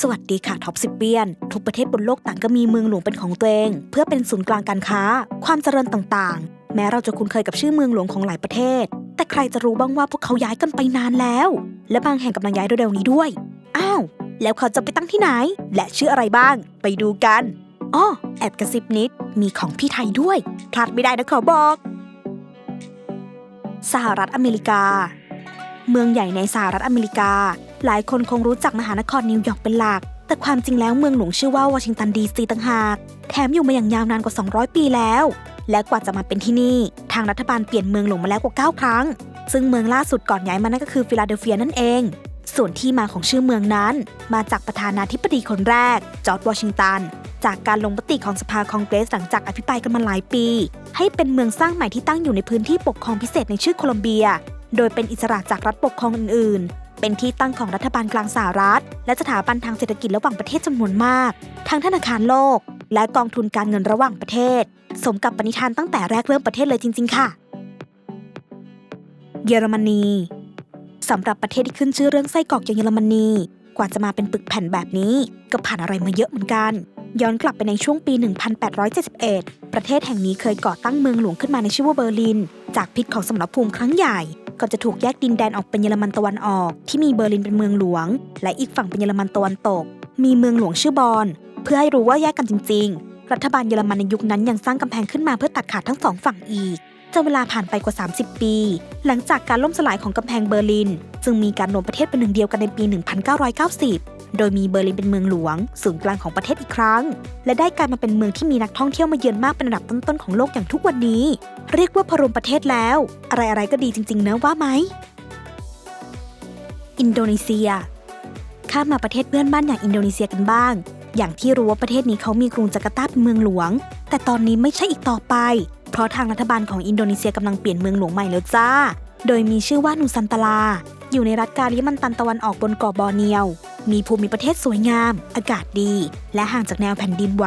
สวัสดีค่ะท็อปสิบเบียน ทุกประเทศบนโลกต่างก็มีเมืองหลวงเป็นของตัวเอง เพื่อเป็นศูนย์กลางการค้า ความเจริญต่างๆ แม้เราจะคุ้นเคยกับชื่อเมืองหลวงของหลายประเทศ แต่ใครจะรู้บ้างว่าพวกเขาย้ายกันไปนานแล้ว และบางแห่งกำลังย้ายเร็วๆนี้ด้วย อ้าว แล้วเขาจะไปตั้งที่ไหน และชื่ออะไรบ้าง ไปดูกันอ้อแอบกระซิบนิด มีของพี่ไทยด้วยพลาดไม่ได้นะขอบอก สหรัฐอเมริกา เมืองใหญ่ในสหรัฐอเมริกา หลายคนคงรู้จักมหานครนิวยอร์กเป็นหลัก แต่ความจริงแล้วเมืองหลวงชื่อว่าวอชิงตันดีซีต่างหาก แถมอยู่มาอย่างยาวนานกว่า 200 ปีแล้ว และกว่าจะมาเป็นที่นี่ ทางรัฐบาลเปลี่ยนเมืองหลวงมาแล้วกว่า 9 ครั้ง ซึ่งเมืองล่าสุดก่อนย้ายมานั่นก็คือฟิลาเดลเฟียนั่นเอง ส่วนที่มาของชื่อเมืองนั้น มาจากประธานาธิบดีคนแรก จอร์จวอชิงตัน จากการลงมติของสภาคองเกรสหลังจากอภิปรายกันมาหลายปี ให้เป็นเมืองสร้างใหม่ที่ตั้งอยู่ในพื้นที่ปกครองพิเศษในชื่อโคลอมเบีย โดยเป็นอิสระจากรัฐปกครองอื่นๆ เป็นที่ตั้งของรัฐบาลกลางสหรัฐ และสถาบันทางเศรษฐกิจระหว่างประเทศจำนวนมาก ทั้งธนาคารโลก และกองทุนการเงินระหว่างประเทศ สมกับปณิธานตั้งแต่แรกเริ่มประเทศเลยจริง ๆ ค่ะ เยอรมนีสำหรับประเทศที่ขึ้นชื่อเรื่องไส้กรอกอย่างเยอรมนี กว่าจะมาเป็นปึกแผ่นแบบนี้ ก็ผ่านอะไรมาเยอะเหมือนกัน ย้อนกลับไปในช่วงปี 1871 ประเทศแห่งนี้เคยก่อตั้งเมืองหลวงขึ้นมาในชื่อว่าเบอร์ลิน จากพิษของสมรภูมิครั้งใหญ่ ก่อนจะถูกแยกดินแดนออกเป็นเยอรมันตะวันออก ที่มีเบอร์ลินเป็นเมืองหลวง และอีกฝั่งเป็นเยอรมันตะวันตก มีเมืองหลวงชื่อบอน เพื่อให้รู้ว่าแยกกันจริง ๆ รัฐบาลเยอรมันในยุคนั้นยังสร้างกำแพงขึ้นมาเพื่อตัดขาดทั้งสองฝั่งอีก จนเวลาผ่านไปกว่า 30 ปี หลังจากการล่มสลายของกำแพงเบอร์ลิน จึงมีการรวมประเทศเป็นหนึ่งเดียวกันในปี 1990 โดยมีเบอร์ลินเป็นเมืองหลวง ศูนย์กลางของประเทศอีกครั้ง และได้กลายมาเป็นเมืองที่มีนักท่องเที่ยวมาเยือนมากเป็นอันดับต้นๆของโลกอย่างทุกวันนี้ เรียกว่าพรมประเทศแล้ว อะไรๆก็ดีจริงๆเนอะว่าไหม อินโดนีเซีย ข้ามมาประเทศเพื่อนบ้านอย่างอินโดนีเซียกันบ้าง อย่างที่รู้ว่าประเทศนี้เขามีกรุงจาการ์ตาเป็นเมืองหลวง แต่ตอนนี้ไม่ใช่อีกต่อไป เพราะทางรัฐบาลของอินโดนีเซียกำลังเปลี่ยนเมืองหลวงใหม่แล้วจ้า โดยมีชื่อว่านูซันตาลา อยู่ในรัฐกาลิมันตันตะวันออกบนเกาะบอร์เนียว มีภูมิประเทศสวยงาม อากาศดี และห่างจากแนวแผ่นดินไหว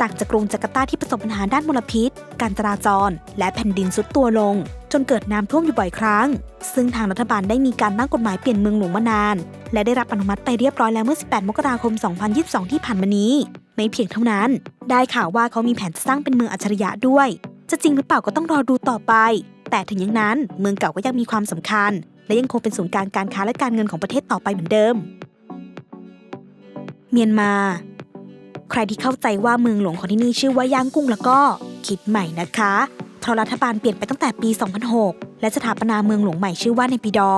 ต่างจากกรุงจาการ์ตาที่ประสบปัญหาด้านมลพิษ การจราจร และแผ่นดินสุดตัวลง จนเกิดน้ำท่วมอยู่บ่อยครั้ง ซึ่งทางรัฐบาลได้มีการตั้งกฎหมายเปลี่ยนเมืองหลวงมานาน และได้รับอนุมัติไปเรียบร้อยแล้วเมื่อ 18 มกราคม 2022 ที่ผ่านมานี้ ไม่เพียงเท่านั้น ได้ข่าวว่าเขามีแผนจะสร้างเป็นเมืองอัจฉริยะด้วย จะจริงหรือเปล่าก็ต้องรอดูต่อไป แต่ถึงอย่างนั้นเมืองเก่าก็ยังมีความสำคัญ และยังคงเป็นศูนย์กลางการค้าและการเงินของประเทศต่อไปเหมือนเดิม เมียนมา ใครที่เข้าใจว่าเมืองหลวงของที่นี่ชื่อว่าย่างกุ้งแล้วก็คิดใหม่นะคะเพราะรัฐบาลเปลี่ยนไปตั้งแต่ปี 2006 และสถาปนาเมืองหลวงใหม่ชื่อว่าในปีดอ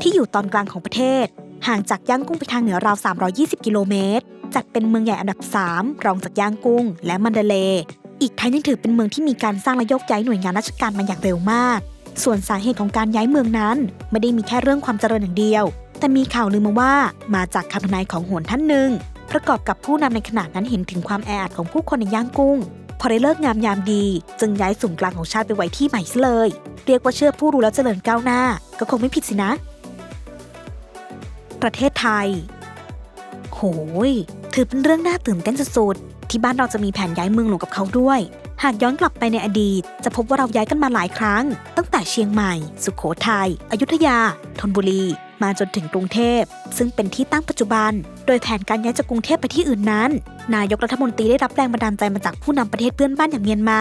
ที่อยู่ตอนกลางของประเทศ ห่างจากย่างกุ้งไปทางเหนือราว 320 กิโลเมตรจัดเป็นเมืองใหญ่อันดับ 3 รองจากย่างกุ้ง และมันเดเลย์ อีกทั้งยังถือเป็นเมืองที่มีการสร้างและยกย้ายหน่วยงานราชการมาอย่างเร็วมาก ส่วนสาเหตุของการย้ายเมืองนั้น ไม่ได้มีแค่เรื่องความเจริญอย่างเดียว แต่มีข่าวลือมาว่ามาจากคำทำนายของโหนท่านหนึ่ง ประกอบกับผู้นำในขณะนั้นเห็นถึงความแออัดของผู้คนในย่างกุ้ง พอได้เลิกงามยามดี จึงย้ายศูนย์กลางของชาติไปไว้ที่ใหม่ซะเลย เรียกว่าเชื่อผู้รู้แล้วเจริญก้าวหน้า ก็คงไม่ผิดสินะ ประเทศไทย โหยถือเป็นเรื่องน่าตื่นเต้นสุดๆ ที่บ้านเราจะมีแผนย้ายเมืองหลวงกับเขาด้วย หากย้อนกลับไปในอดีต จะพบว่าเราย้ายกันมาหลายครั้ง ตั้งแต่เชียงใหม่ สุขโขทัยอยุธยาธนบุรี มาจนถึงกรุงเทพ ซึ่งเป็นที่ตั้งปัจจุบัน โดยแผนการย้ายจากกรุงเทพไปที่อื่นนั้น นายกรัฐมนตรีได้รับแรงบันดาลใจมาจากผู้นำประเทศเพื่อนบ้านอย่างเมียนมา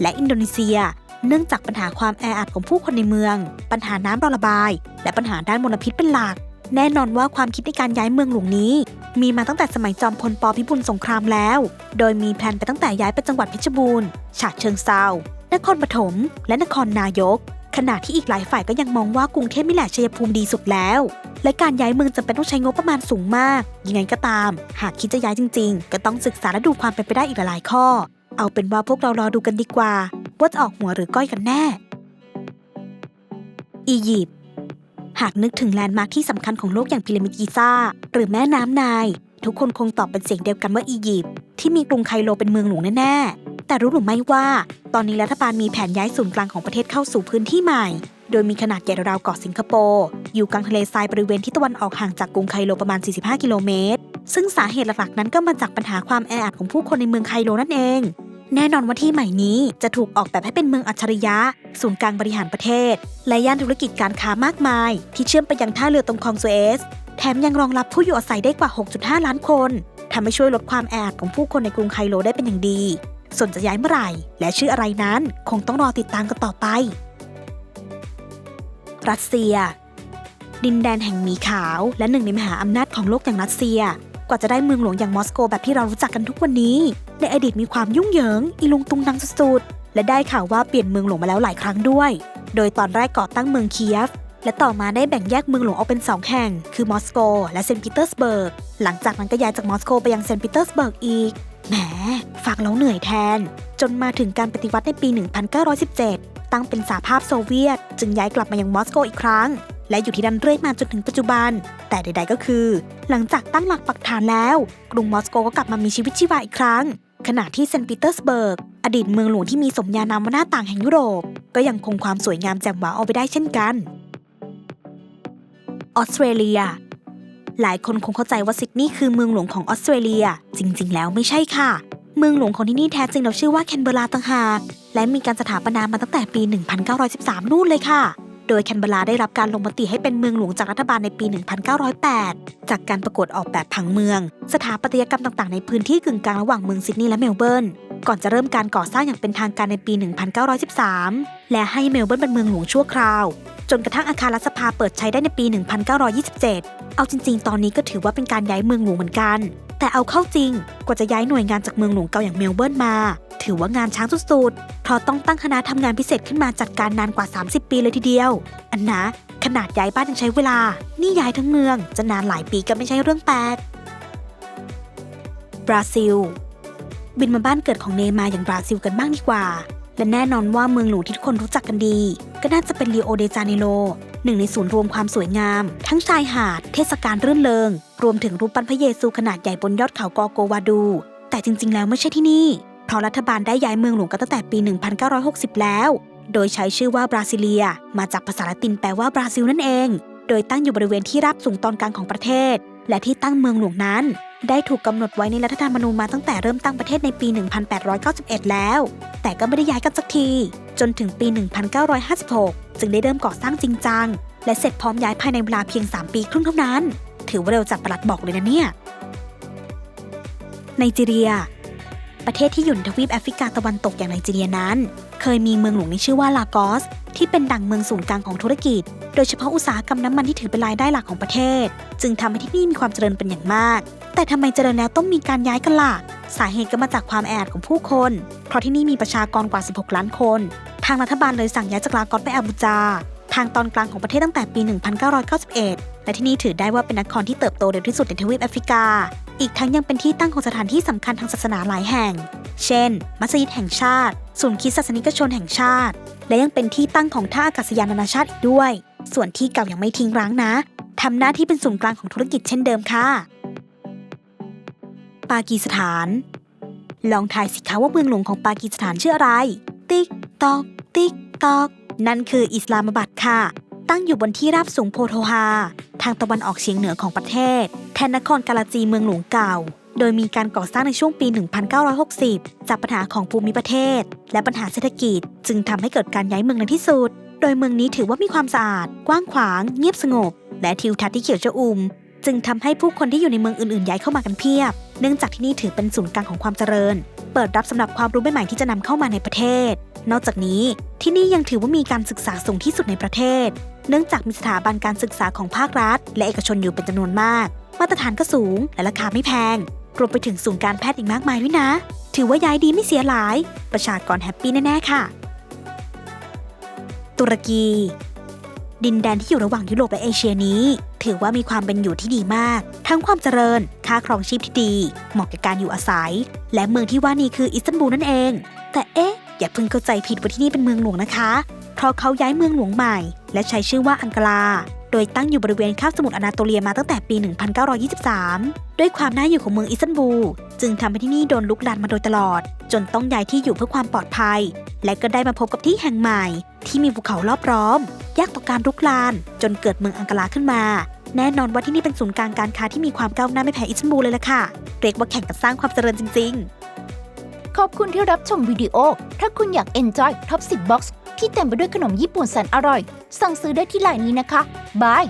และอินโดนีเซีย เนื่องจากปัญหาความแออัดของผู้คนในเมือง ปัญหาน้ำรอระบาย และปัญหาด้านมลพิษเป็นหลัก แน่นอนว่าความคิดในการย้ายเมืองหลวงนี้ มีมาตั้งแต่สมัยจอมพลปพิบูลสงครามแล้ว โดยมีแผนไปตั้งแต่ย้ายไปจังหวัดเพชรบูรณ์ฉะเชิงเซานครปฐมและนครนายก ขณะที่อีกหลายฝ่ายก็ยังมองว่ากรุงเทพนี่แหละชัยภูมิดีสุดแล้ว และการย้ายเมืองจำเป็นต้องใช้งบประมาณสูงมาก ยังไงก็ตาม หากคิดจะย้ายจริง ๆ ก็ต้องศึกษาและดูความเป็นไปได้อีกหลายข้อ เอาเป็นว่าพวกเรารอดูกันดีกว่า ว่าจะออกหัวหรือก้อยกันแน่ อียิปต์ หากนึกถึงแลนด์มาร์คที่สำคัญของโลกอย่างพีระมิดกิซ่า หรือแม่น้ำไนายทุกคนคงตอบเป็นเสียงเดียวกันว่าอียิปต์ที่มีกรุงไคโรเป็นเมืองหลวงแน่ๆ แต่รู้หรือไม่ว่า ตอนนี้รัฐบาลมีแผนย้ายศูนย์กลางของประเทศเข้าสู่พื้นที่ใหม่ โดยมีขนาดใหญ่ราวเกาะสิงคโปร์อยู่กลางทะเลทรายบริเวณที่ตะวันออกห่างจากกรุงไคโรประมาณ 45 กิโลเมตรซึ่งสาเหตุหลักๆนั้นก็มาจากปัญหาความแออัดของผู้คนในเมืองไคโรนั่นเอง แน่นอนว่าที่ใหม่นี้จะถูกออกแบบให้เป็นเมืองอัจฉริยะ ศูนย์กลางบริหารประเทศ และย่านธุรกิจการค้ามากมาย ที่เชื่อมไปยังท่าเรือตรงคลองสุเอซแถมยังรองรับผู้อยู่อาศัยได้กว่า 6.5 ล้านคนทำให้ช่วยลดความแออัดของผู้คนในกรุงไคโรได้เป็นอย่างดี ส่วนจะย้ายเมื่อไหร่ และชื่ออะไรนั้น คงต้องรอติดตามกันต่อไป รัสเซีย ดินแดนแห่งหมีขาว และหนึ่งในมหาอำนาจของโลกอย่างรัสเซีย กว่าจะได้เมืองหลวงอย่างมอสโกแบบที่เรารู้จักกันทุกวันนี้ ในอดีตมีความยุ่งเหยิง อีลุงตุงนังสุดๆ และได้ข่าวว่าเปลี่ยนเมืองหลวงมาแล้วหลายครั้งด้วย โดยตอนแรกก่อตั้งเมืองเคียฟ และต่อมาได้แบ่งแยกเมืองหลวงออกเป็น 2 แห่ง คือมอสโก และเซนต์ปีเตอร์สเบิร์ก หลังจากนั้นก็ย้ายจากมอสโกไปยังเซนต์ปีเตอร์สเบิร์กอีก แหม ฟังแล้วเหนื่อยแทน จนมาถึงการปฏิวัติในปี 1917 ตั้งเป็นสหภาพโซเวียต จึงย้ายกลับมายังมอสโกอีกครั้งและอยู่ที่นั่นเรื่อยมาจนถึงปัจจุบัน แต่ใดๆก็คือ หลังจากตั้งหลักปักฐานแล้ว กรุงมอสโกก็กลับมามีชีวิตชีวาอีกครั้ง ขณะที่เซนต์ปีเตอร์สเบิร์ก อดีตเมืองหลวงที่มีสมญานามว่าหน้าต่างแห่งยุโรป ก็ยังคงความสวยงามแจ่มว้าเอาไปได้เช่นกัน ออสเตรเลีย หลายคนคงเข้าใจว่าซิดนีย์คือเมืองหลวงของออสเตรเลีย จริง ๆ แล้วไม่ใช่ค่ะ เมืองหลวงของที่นี่แท้จริงเราชื่อว่าแคนเบราต่างหาก และมีการสถาปนามาตั้งแต่ปี 1913 นู่นเลยค่ะ โดยแคนเบอร์ราได้รับการลงมติให้เป็นเมืองหลวงจากรัฐบาลในปี 1908 จากการประกวดออกแบบผังเมือง สถาปัตยกรรมต่างๆ ในพื้นที่กึ่งกลางระหว่างเมืองซิดนีย์และเมลเบิร์น ก่อนจะเริ่มการก่อสร้างอย่างเป็นทางการในปี 1913 และให้เมลเบิร์นเป็นเมืองหลวงชั่วคราว จนกระทั่งอาคารรัฐสภาเปิดใช้ได้ในปี 1927 เอาจริง ๆ ตอนนี้ก็ถือว่าเป็นการย้ายเมืองหลวงเหมือนกัน แต่เอาเข้าจริง กว่าจะย้ายหน่วยงานจากเมืองหลวงเก่าอย่างเมลเบิร์นมา ถือว่างานช้างสุดๆ เพราะต้องตั้งคณะทำงานพิเศษขึ้นมาจัดการนานกว่า 30 ปีเลยทีเดียว อันนะขนาดย้ายบ้านยังใช้เวลา นี่ย้ายทั้งเมือง จะนานหลายปีก็ไม่ใช่เรื่องแปลกบราซิล บินมาบ้านเกิดของเนย์มาอย่างบราซิลกันบ้างดีกว่า และแน่นอนว่าเมืองหลวงที่ทุกคนรู้จักกันดี ก็น่าจะเป็นริโอเดจาเนโรหนึ่งในศูนย์รวมความสวยงาม ทั้งชายหาด เทศกาลรื่นเริง รวมถึงรูปปั้นพระเยซูขนาดใหญ่บนยอดเขากอโกวาดู แต่จริง ๆ แล้วไม่ใช่ที่นี่เพราะรัฐบาลได้ย้ายเมืองหลวงกันตั้งแต่ปี 1960 แล้ว โดยใช้ชื่อว่าบราซิเลีย มาจากภาษาละตินแปลว่าบราซิลนั่นเอง โดยตั้งอยู่บริเวณที่ราบสูงตอนกลางของประเทศ และที่ตั้งเมืองหลวงนั้น ได้ถูกกำหนดไว้ในรัฐธรรมนูญมาตั้งแต่เริ่มตั้งประเทศในปี 1891 แล้ว แต่ก็ไม่ได้ย้ายกันสักที จนถึงปี 1956 จึงได้เริ่มก่อสร้างจริงจัง และเสร็จพร้อมย้ายภายในเวลาเพียง 3 ปีครึ่งเท่านั้น ถือว่าเร็วจัดประหลัดบอกเลยนะเนี่ยไนจีเรีย ประเทศที่อยู่ในทวีปแอฟริกาตะวันตกอย่างไนจีเรียนั้น เคยมีเมืองหลวงในชื่อว่าลากอส ที่เป็นดั่งเมืองศูนย์กลางของธุรกิจ โดยเฉพาะอุตสาหกรรมน้ำมันที่ถือเป็นรายได้หลักของประเทศ จึงทำให้ที่นี่มีความเจริญเป็นอย่างมาก แต่ทำไมเจริญแล้วต้องมีการย้ายกันล่ะสาเหตุก็มาจากความแออัดของผู้คน เพราะที่นี่มีประชากรกว่า 16 ล้านคน ทางรัฐบาลเลยสั่งย้ายจากลากอสไปอาบูจา ทางตอนกลางของประเทศตั้งแต่ปี 1991 และที่นี่ถือได้ว่าเป็นนครที่เติบโตเร็วที่สุดในทวีปแอฟริกา อีกทั้งยังเป็นที่ตั้งของสถานที่สำคัญทางศาสนาหลายแห่ง เช่น มัสยิดแห่งชาติ ศูนย์คริสตศาสนิกชนแห่งชาติ และยังเป็นที่ตั้งของท่าอากาศยานนานาชาติอีกด้วย ส่วนที่เก่ายังไม่ทิ้งร้างนะทำหน้าที่เป็นศูนย์กลางของธุรกิจเช่นเดิมค่ะ ปากีสถาน ลองทายสิคะว่าเมืองหลวงของปากีสถานชื่ออะไร ติ๊กตอก ติ๊กตอก นั่นคืออิสลามบัดค่ะ ตั้งอยู่บนที่ราบสูงโพโทฮา ทางตะวันออกเฉียงเหนือของประเทศ แทนนครกาลาจีเมืองหลวงเก่า โดยมีการก่อสร้างในช่วงปี 1960 จากปัญหาของภูมิประเทศ และปัญหาเศรษฐกิจ จึงทำให้เกิดการย้ายเมืองในที่สุด โดยเมืองนี้ถือว่ามีความสะอาด กว้างขวาง เงียบสงบ และทิวทัศน์ที่เขียวชอุ่ม จึงทำให้ผู้คนที่อยู่ในเมืองอื่นๆย้ายเข้ามากันเพียบ เนื่องจากที่นี่ถือเป็นศูนย์กลางของความเจริญ เปิดรับสำหรับความรู้ใหม่ๆที่จะนำเข้ามาในประเทศนอกจากนี้ที่นี่ยังถือว่ามีการศึกษาสูงที่สุดในประเทศ เนื่องจากมีสถาบันการศึกษาของภาครัฐ และเอกชนอยู่เป็นจำนวนมาก มาตรฐานก็สูงและราคาไม่แพง รวมไปถึงศูนย์การแพทย์อีกมากมายด้วยนะ ถือว่าย้ายดีไม่เสียหลาย ประชากรแฮปปี้แน่ๆค่ะ ตุรกี ดินแดนที่อยู่ระหว่างยุโรปและเอเชียนี้ ถือว่ามีความเป็นอยู่ที่ดีมาก ทั้งความเจริญ ค่าครองชีพที่ดี เหมาะกับการอยู่อาศัย และเมืองที่ว่านี้คืออิสตันบูลนั่นเอง แต่เอ๊ะอย่าเพิ่งเข้าใจผิดว่าที่นี่เป็นเมืองหลวงนะคะ เพราะเขาย้ายเมืองหลวงใหม่ และใช้ชื่อว่าอังการาโดยตั้งอยู่บริเวณคาบสมุทรอนาโตเลียมาตั้งแต่ปี 1923 ด้วยความน่าอยู่ของเมืองอิสตันบูลจึงทำให้ที่นี่โดนลุกลามมาโดยตลอด จนต้องย้ายที่อยู่เพื่อความปลอดภัย และก็ได้มาพบกับที่แห่งใหม่ ที่มีภูเขารอบล้อมยากต่อการลุกลาน จนเกิดเมืองอังการาขึ้นมา แน่นอนว่าที่นี่เป็นศูนย์กลางการค้าที่มีความก้าวหน้าไม่แพ้อิสตันบูลเลยล่ะค่ะเรียกว่าแข่งกันสร้างความเจริญจริง ๆ ขอบคุณที่รับชมวิดีโอ ถ้าคุณอยาก enjoy Top 10 Box ที่เต็มไปด้วยขนมญี่ปุ่นแสนอร่อย สั่งซื้อได้ที่ไลน์นี้นะคะบาย